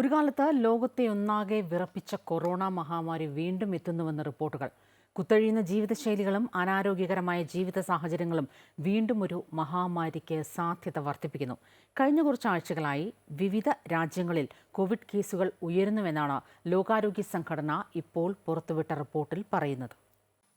ഒരു കാലത്ത് ലോകത്തെ ഒന്നാകെ വിറപ്പിച്ച കൊറോണ മഹാമാരി വീണ്ടും എത്തുന്നുവെന്ന റിപ്പോർട്ടുകൾ. കുത്തഴിയുന്ന ജീവിതശൈലികളും അനാരോഗ്യകരമായ ജീവിത സാഹചര്യങ്ങളും വീണ്ടും ഒരു മഹാമാരിക്ക് സാധ്യത വർദ്ധിപ്പിക്കുന്നു. കഴിഞ്ഞ കുറച്ച് ആഴ്ചകളായി വിവിധ രാജ്യങ്ങളിൽ കോവിഡ് കേസുകൾ ഉയരുന്നുവെന്നാണ് ലോകാരോഗ്യ സംഘടന ഇപ്പോൾ പുറത്തുവിട്ട റിപ്പോർട്ടിൽ പറയുന്നത്.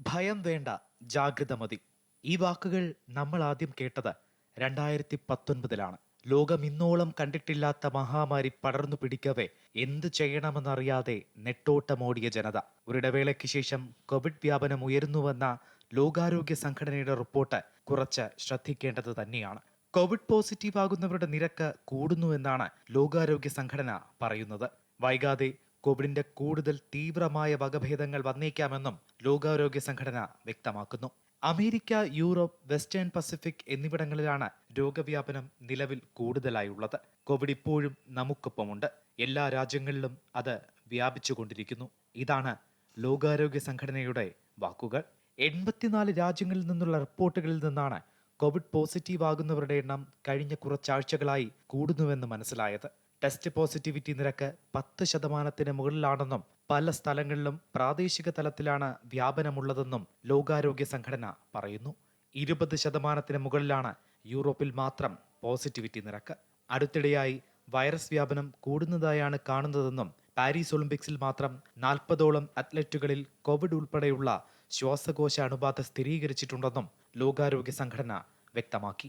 ഭയം വേണ്ട ജാഗ്രത മതി. ഈ വാക്കുകൾ നമ്മൾ ആദ്യം കേട്ടത് രണ്ടായിരത്തി പത്തൊൻപതിലാണ്. ലോകം ഇന്നോളം കണ്ടിട്ടില്ലാത്ത മഹാമാരി പടർന്നു പിടിക്കവേ എന്ത് ചെയ്യണമെന്നറിയാതെ നെട്ടോട്ടമോടിയ ജനത. ഒരിടവേളയ്ക്ക് ശേഷം കോവിഡ് വ്യാപനം ഉയരുന്നുവെന്ന ലോകാരോഗ്യ സംഘടനയുടെ റിപ്പോർട്ട് കുറച്ച് ശ്രദ്ധിക്കേണ്ടത് തന്നെയാണ്. കോവിഡ് പോസിറ്റീവ് ആകുന്നവരുടെ നിരക്ക് കൂടുന്നുവെന്നാണ് ലോകാരോഗ്യ സംഘടന പറയുന്നത്. വൈകാതെ കോവിഡിന്റെ കൂടുതൽ തീവ്രമായ വകഭേദങ്ങൾ വന്നേക്കാമെന്നും ലോകാരോഗ്യ സംഘടന വ്യക്തമാക്കുന്നു. അമേരിക്ക യൂറോപ്പ് വെസ്റ്റേൺ പസഫിക് എന്നിവിടങ്ങളിലാണ് രോഗവ്യാപനം നിലവിൽ കൂടുതലായുള്ളത്. കോവിഡ് ഇപ്പോഴും നമുക്കൊപ്പമുണ്ട്. എല്ലാ രാജ്യങ്ങളിലും അത് വ്യാപിച്ചുകൊണ്ടിരിക്കുന്നു. ഇതാണ് ലോകാരോഗ്യ സംഘടനയുടെ വാക്കുകൾ. എൺപത്തിനാല് രാജ്യങ്ങളിൽ നിന്നുള്ള റിപ്പോർട്ടുകളിൽ നിന്നാണ് കോവിഡ് പോസിറ്റീവ് ആകുന്നവരുടെ എണ്ണം കഴിഞ്ഞ കുറച്ചാഴ്ചകളായി കൂടുന്നുവെന്ന് മനസ്സിലായത്. ടെസ്റ്റ് പോസിറ്റിവിറ്റി നിരക്ക് പത്ത് ശതമാനത്തിന് മുകളിലാണെന്നും പല സ്ഥലങ്ങളിലും പ്രാദേശിക തലത്തിലാണ് വ്യാപനമുള്ളതെന്നും ലോകാരോഗ്യ സംഘടന പറയുന്നു. ഇരുപത് ശതമാനത്തിന് മുകളിലാണ് യൂറോപ്പിൽ മാത്രം പോസിറ്റിവിറ്റി നിരക്ക്. അടുത്തിടെയായി വൈറസ് വ്യാപനം കൂടുന്നതായാണ് കാണുന്നതെന്നും പാരീസ് ഒളിമ്പിക്സിൽ മാത്രം നാൽപ്പതോളം അത്ലറ്റുകളിൽ കോവിഡ് ഉൾപ്പെടെയുള്ള ശ്വാസകോശ അണുബാധ സ്ഥിരീകരിച്ചിട്ടുണ്ടെന്നും ലോകാരോഗ്യ സംഘടന വ്യക്തമാക്കി.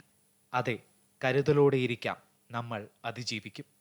അതെ കരുതലോടെയിരിക്കാം നമ്മൾ അതിജീവിക്കും.